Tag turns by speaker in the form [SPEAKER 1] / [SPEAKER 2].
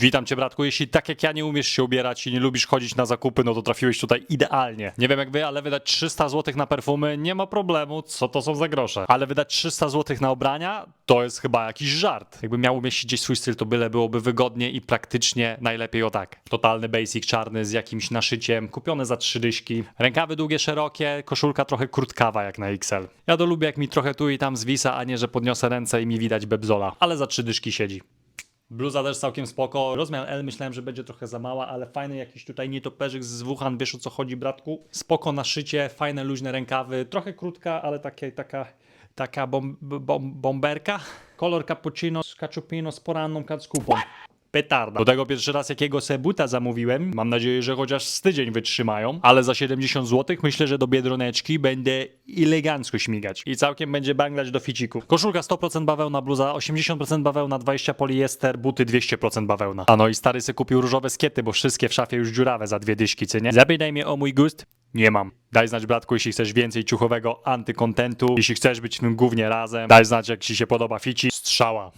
[SPEAKER 1] Witam cię bratku, jeśli tak jak ja nie umiesz się ubierać i nie lubisz chodzić na zakupy, no to trafiłeś tutaj idealnie. Nie wiem jak wy, ale wydać 300 zł na perfumy nie ma problemu, co to są za grosze. Ale wydać 300 zł na ubrania to jest chyba jakiś żart. Jakbym miał umieścić gdzieś swój styl, to byle byłoby wygodnie i praktycznie najlepiej o tak. Totalny basic czarny z jakimś naszyciem, kupione za trzy dyszki. Rękawy długie, szerokie, koszulka trochę kurtkawa jak na XL. Ja to lubię jak mi trochę tu i tam zwisa, a nie, że podniosę ręce i mi widać bebzola. Ale za trzy dyszki siedzi. Bluza też całkiem spoko. Rozmiar L myślałem, że będzie trochę za mała, ale fajny jakiś tutaj nietoperzyk z Wuhan, wiesz o co chodzi, bratku. Spoko na szycie, fajne luźne rękawy, trochę krótka, ale takie, taka, taka bom, bom, bomberka. Kolor cappuccino z kaczupino z poranną kacupą. Petarda. Do tego pierwszy raz jakiego se buta zamówiłem. Mam nadzieję, że chociaż z tydzień wytrzymają. Ale za 70 zł myślę, że do biedroneczki będę elegancko śmigać. I całkiem będzie banglać do ficiku. Koszulka 100% bawełna, bluza 80% bawełna, 20 poliester, buty 200% bawełna. A no i stary se kupił różowe skiety, bo wszystkie w szafie już dziurawe za dwie dyszki, co nie? Zapytaj mnie o mój gust. Nie mam. Daj znać, bratku, jeśli chcesz więcej ciuchowego antykontentu. Jeśli chcesz być w tym głównie razem. Daj znać, jak ci się podoba fici. Strzała.